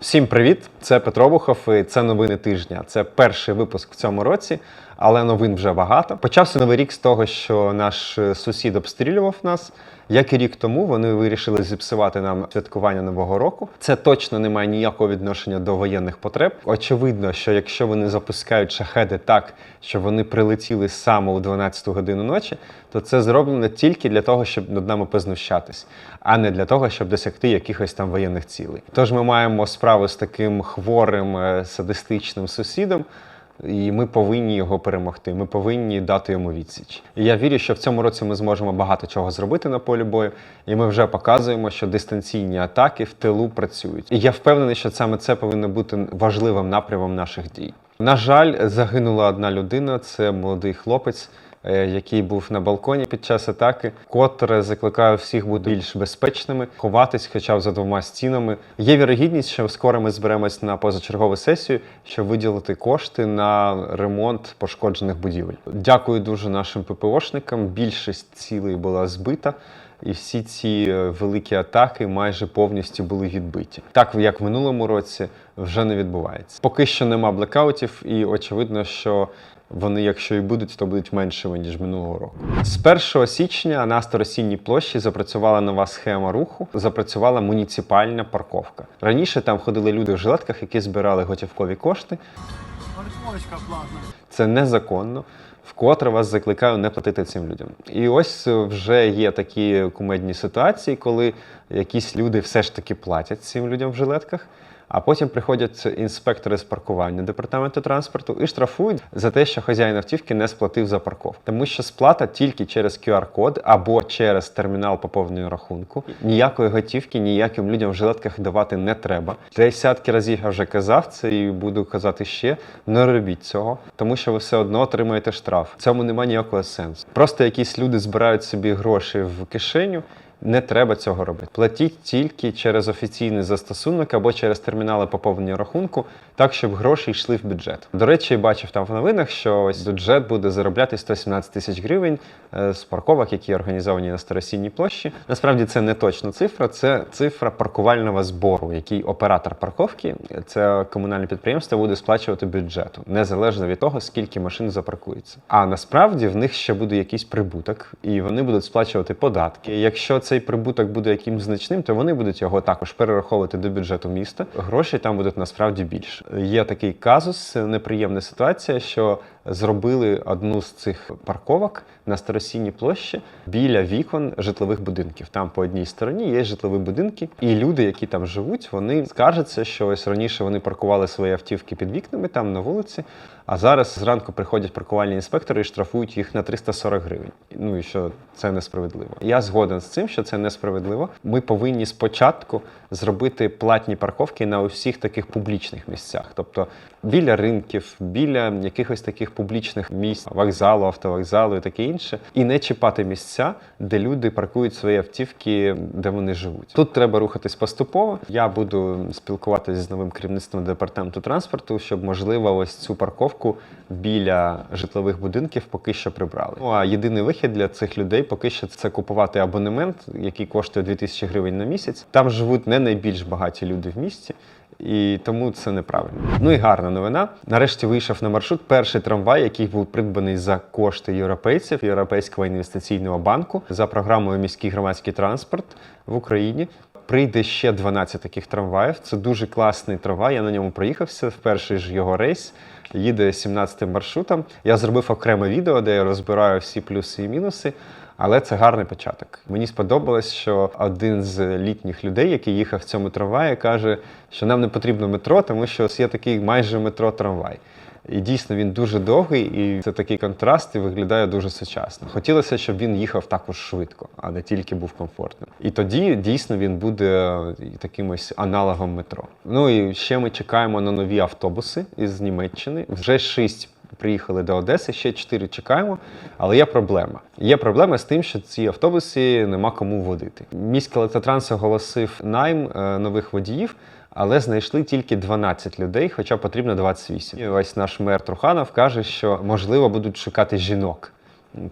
Всім привіт! Це Петро Бухов і це новини тижня. Це перший випуск в цьому році, але новин вже багато. Почався новий рік з того, що наш е, сусід обстрілював нас. Як і рік тому, вони вирішили зіпсувати нам святкування нового року. Це точно не має ніякого відношення до воєнних потреб. Очевидно, що якщо вони запускають шахеди так, що вони прилетіли саме у 12 годину ночі, то це зроблено тільки для того, щоб над нами познущатись, а не для того, щоб досягти якихось там воєнних цілей. Тож ми маємо справу з таким хворим е, садистичним сусідом. І ми повинні його перемогти. Ми повинні дати йому відсіч. І я вірю, що в цьому році ми зможемо багато чого зробити на полі бою, і ми вже показуємо, що дистанційні атаки в тилу працюють. І я впевнений, що саме це повинно бути важливим напрямом наших дій. На жаль, загинула одна людина. Це молодий хлопець. Е, Який був на балконі під час атаки, котре закликає всіх бути більш безпечними, ховатись, хоча б за двома стінами. Є вірогідність, що скоро ми зберемось на позачергову сесію, щоб виділити кошти на ремонт пошкоджених будівель. Дякую дуже нашим ППОшникам. Більшість цілей була збита. І всі ці е, великі атаки майже повністю були відбиті. Так як в минулому році вже не відбувається. Поки що нема блекаутів, і очевидно, що вони, якщо і будуть, то будуть меншими ніж минулого року. З 1 січня на Старосінній площі запрацювала нова схема руху. Запрацювала муніципальна парковка. Раніше там ходили люди в жилетках, які збирали готівкові кошти. Парковочка платна. Це незаконно. Вкотре вас закликаю не платити цим людям. І ось е, вже є такі кумедні ситуації, коли якісь люди все ж таки платять цим людям в жилетках. А потім приходять інспектори з паркування департаменту транспорту і штрафують за те, що хазяїн автівки не сплатив за парковку. Тому що сплата тільки через QR-код або через термінал поповнення рахунку. Ніякої готівки ніяким людям в жилетках давати не треба. Десятки разів я вже казав це і буду казати ще. Не робіть цього, тому що ви все одно отримаєте штраф. В цьому немає ніякого сенсу. Просто якісь люди збирають собі гроші в кишеню. Не треба цього робити. Платіть тільки через офіційний застосунок або через термінали поповнення рахунку, так щоб гроші йшли в бюджет. До речі, бачив там в новинах, що ось бюджет буде заробляти 117 тисяч гривень е, з парковок, які організовані на Старосінній площі. Насправді це не точна цифра, це цифра паркувального збору, який оператор парковки, це комунальне підприємство, буде сплачувати бюджету, незалежно від того, скільки машин запаркується. А насправді в них ще буде якийсь прибуток, і вони будуть сплачувати податки. Якщо цей прибуток буде якимсь значним, то вони будуть його також перераховувати до бюджету міста. Грошей там будуть насправді більше. Є такий казус, неприємна ситуація, що зробили одну з цих парковок на старосінній площі біля вікон житлових будинків. Там по одній стороні є житлові будинки, і люди, які там живуть, вони скаржаться, що ось раніше вони паркували свої автівки під вікнами там на вулиці. А зараз зранку приходять паркувальні інспектори і штрафують їх на 340 гривень. Ну і що це несправедливо. Я згоден з цим, що це несправедливо. Ми повинні спочатку зробити платні парковки на усіх таких публічних місцях, тобто біля ринків, біля якихось таких публічних місць, вокзалу, автовокзалу і таке інше, і не чіпати місця, де люди паркують свої автівки, де вони живуть. Тут треба рухатись поступово. Я буду спілкуватися з новим керівництвом департаменту транспорту, щоб можливо ось цю парковку біля житлових будинків поки що прибрали. Ну а єдиний вихід для цих людей поки що це купувати абонемент, який коштує 2000 гривень на місяць. Там живуть не найбільш багаті люди в місті. І тому це неправильно. Ну і гарна новина. Нарешті вийшов на маршрут перший трамвай, який був придбаний за кошти європейців Європейського інвестиційного банку за програмою міський громадський транспорт в Україні. Прийде ще 12 таких трамваїв. Це дуже класний трамвай. Я на ньому проїхався в перший ж його рейс. Їде 17 маршрутом. Я зробив окреме відео, де я розбираю всі плюси і мінуси. Але це гарний початок. Мені сподобалось, що один з літніх людей, який їхав в цьому трамваї, каже, що нам не потрібно метро, тому що ось є такий майже метро-трамвай. І дійсно він дуже довгий, і це такий контраст і виглядає дуже сучасно. Хотілося, щоб він їхав також швидко, а не тільки був комфортним. І тоді дійсно він буде таким ось аналогом метро. Ну і ще ми чекаємо на нові автобуси із Німеччини. Вже шість приїхали до Одеси, ще чотири чекаємо. Але є проблема. Є проблема з тим, що ці автобуси нема кому водити. Міський електротранс оголосив найм е, нових водіїв. Але знайшли тільки 12 людей, хоча потрібно 28. І ось наш мер Труханов каже, що можливо будуть шукати жінок,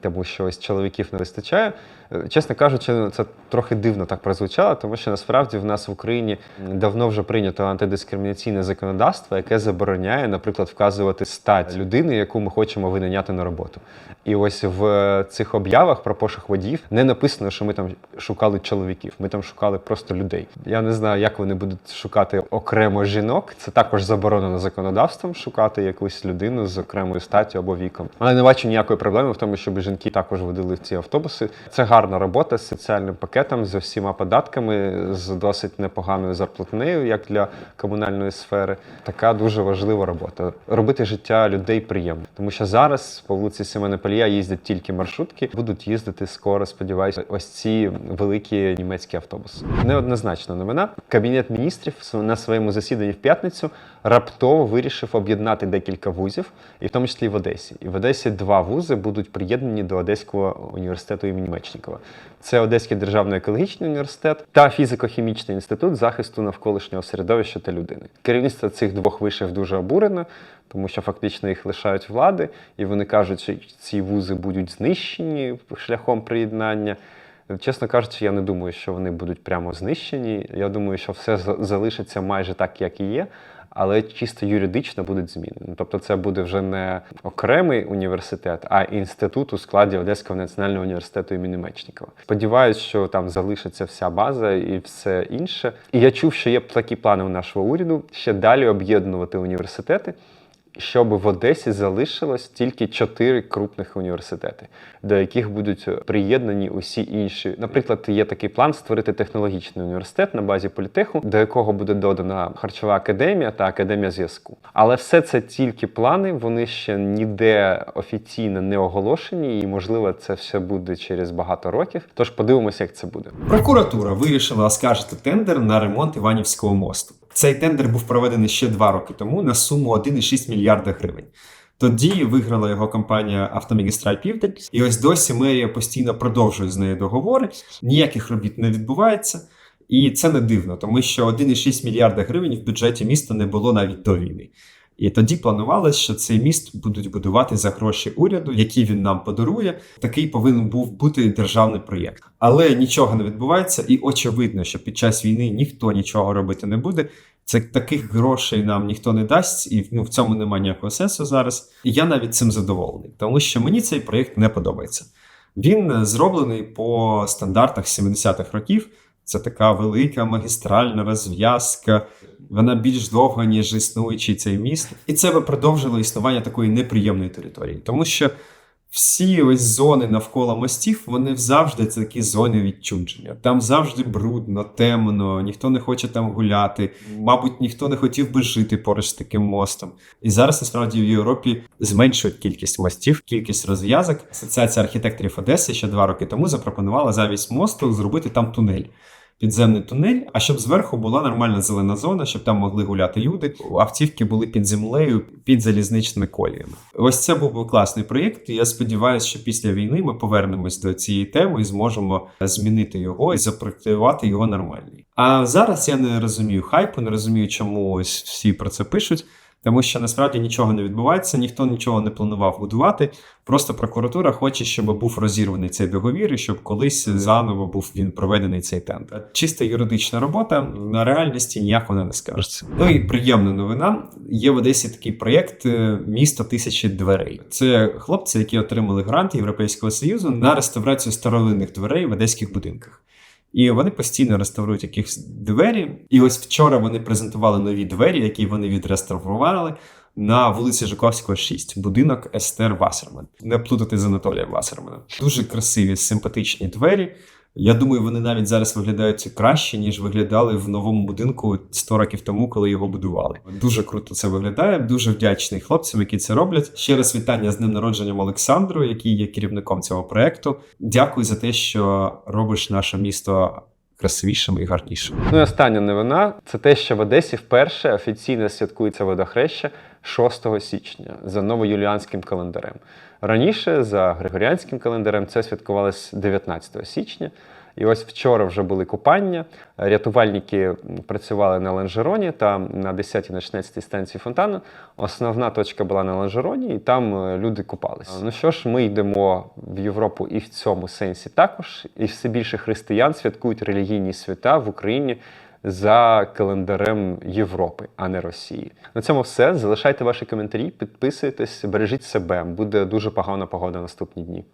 тому що ось чоловіків не вистачає. Е, Чесно кажучи, ну, це трохи дивно так прозвучало, тому що насправді в нас в Україні давно вже прийнято антидискримінаційне законодавство, яке забороняє, наприклад, вказувати стать людини, яку ми хочемо винайняти на роботу. І ось в цих об'явах про пошук водіїв не написано, що ми там шукали чоловіків. Ми там шукали просто людей. Я не знаю, як вони будуть шукати окремо жінок. Це також заборонено законодавством шукати якусь людину з окремою статтю або віком. Але не бачу ніякої проблеми в тому, щоб жінки також водили в ці автобуси. Це гарна робота з соціальним пакетом, з усіма податками, з досить непоганою зарплатнею, як для комунальної сфери. Така дуже важлива робота. Робити життя людей приємно, тому що зараз по вулиці Семена Палія їздять тільки маршрутки, будуть їздити скоро. Сподіваюся, ось ці великі німецькі автобуси. Неоднозначна новина. Кабінет міністрів на своєму засіданні в п'ятницю раптово вирішив об'єднати декілька вузів, і в тому числі в Одесі. І в Одесі два вузи будуть приєднані до Одеського університету імені Мечникова. Це Одеський державний екологічний університет та фізико-хімічний інститут захисту навколишнього середовища та людини. Керівництво цих двох вишів дуже обурено, тому що фактично їх лишають влади, і вони кажуть, що ці вузи будуть знищені шляхом приєднання. Чесно кажучи, я не думаю, що вони будуть прямо знищені. Я думаю, що все за- залишиться майже так, як і є, але чисто юридично будуть зміни. Ну, Тобто, це буде вже не окремий університет, а інститут у складі Одеського національного університету імені Мечникова. Сподіваюсь, що там залишиться вся база і все інше. І я чув, що є такі плани у нашого уряду ще далі об'єднувати університети щоб в Одесі залишилось тільки чотири крупних університети, до яких будуть приєднані усі інші. Наприклад, є такий план створити технологічний університет на базі політеху, до якого буде додана харчова академія та академія зв'язку. Але все це тільки плани, вони ще ніде офіційно не оголошені, і можливо це все буде через багато років. Тож подивимося, як це буде. Прокуратура вирішила оскаржити тендер на ремонт Іванівського мосту. Цей тендер був проведений ще два роки тому на суму 1,6 мільярда гривень. Тоді виграла його компанія Автомагістраль Південь, і ось досі мерія постійно продовжує з нею договори. Ніяких робіт не відбувається. І це не дивно, тому що 1,6 мільярда гривень в бюджеті міста не було навіть до війни. І тоді планувалось, що цей міст будуть будувати за гроші уряду, які він нам подарує. Такий повинен був бути державний проєкт. Але нічого не відбувається, і очевидно, що під час війни ніхто нічого робити не буде. Це таких грошей нам ніхто не дасть, і ну, в цьому немає ніякого сенсу зараз. І я навіть цим задоволений, тому що мені цей проєкт не подобається. Він е, зроблений по стандартах 70-х років. Це така велика магістральна розв'язка. Вона більш довга, ніж існуючий цей міст. І це би продовжило існування такої неприємної території, тому що всі ось зони навколо мостів, вони завжди це такі зони відчудження. Там завжди брудно, темно, ніхто не хоче там гуляти. Мабуть, ніхто не хотів би жити поруч з таким мостом. І зараз насправді в Європі зменшують кількість мостів, кількість розв'язок. Асоціація архітекторів Одеси ще два роки тому запропонувала замість мосту зробити там тунель. Підземний тунель, а щоб зверху була нормальна зелена зона, щоб там могли гуляти люди. Автівки були під землею, під залізничними коліями. Ось це був би класний проєкт. Я сподіваюся, що після війни ми повернемось до цієї теми і зможемо змінити його і запроектувати його нормально. А зараз я не розумію хайпу, не розумію, чому ось всі про це пишуть. Тому що насправді нічого не відбувається, ніхто нічого не планував будувати. Просто прокуратура хоче, щоб був розірваний цей договір, і щоб колись заново був він проведений цей тендер. Чиста юридична робота на реальності ніяк вона не скажеться. Ну і приємна новина. Є в Одесі такий проєкт е, Місто тисячі дверей. Це хлопці, які отримали грант Європейського союзу на реставрацію старовинних дверей в одеських будинках. І вони постійно реставрують якісь двері. І ось вчора вони презентували нові двері, які вони відреставрували на вулиці Жуковського, 6, будинок Естер Вассерман. Не плутати з Анатолієм Вассерманом. Дуже красиві, симпатичні двері. Я думаю, вони навіть зараз виглядають краще, ніж виглядали в новому будинку 100 років тому, коли його будували. Дуже круто це виглядає. Дуже вдячний хлопцям, які це роблять. Ще раз вітання з днем народженням Олександру, який є керівником цього проекту. Дякую за те, що робиш наше місто красивішим і гарнішим. Ну і остання новина це те, що в Одесі вперше офіційно святкується водохреща 6 січня за новоюліанським календарем. Раніше за григоріанським календарем це святкувалось 19 січня. І ось вчора вже були купання. Рятувальники працювали на Ланжероні та на 10-й на 16-й станції фонтану. Основна точка була на Ланжероні, і там е, люди купалися. Ну що ж, ми йдемо в Європу і в цьому сенсі також. І все більше християн святкують релігійні свята в Україні за календарем Європи, а не Росії. На цьому все. Залишайте ваші коментарі, підписуйтесь, бережіть себе. Буде дуже погана погода наступні дні.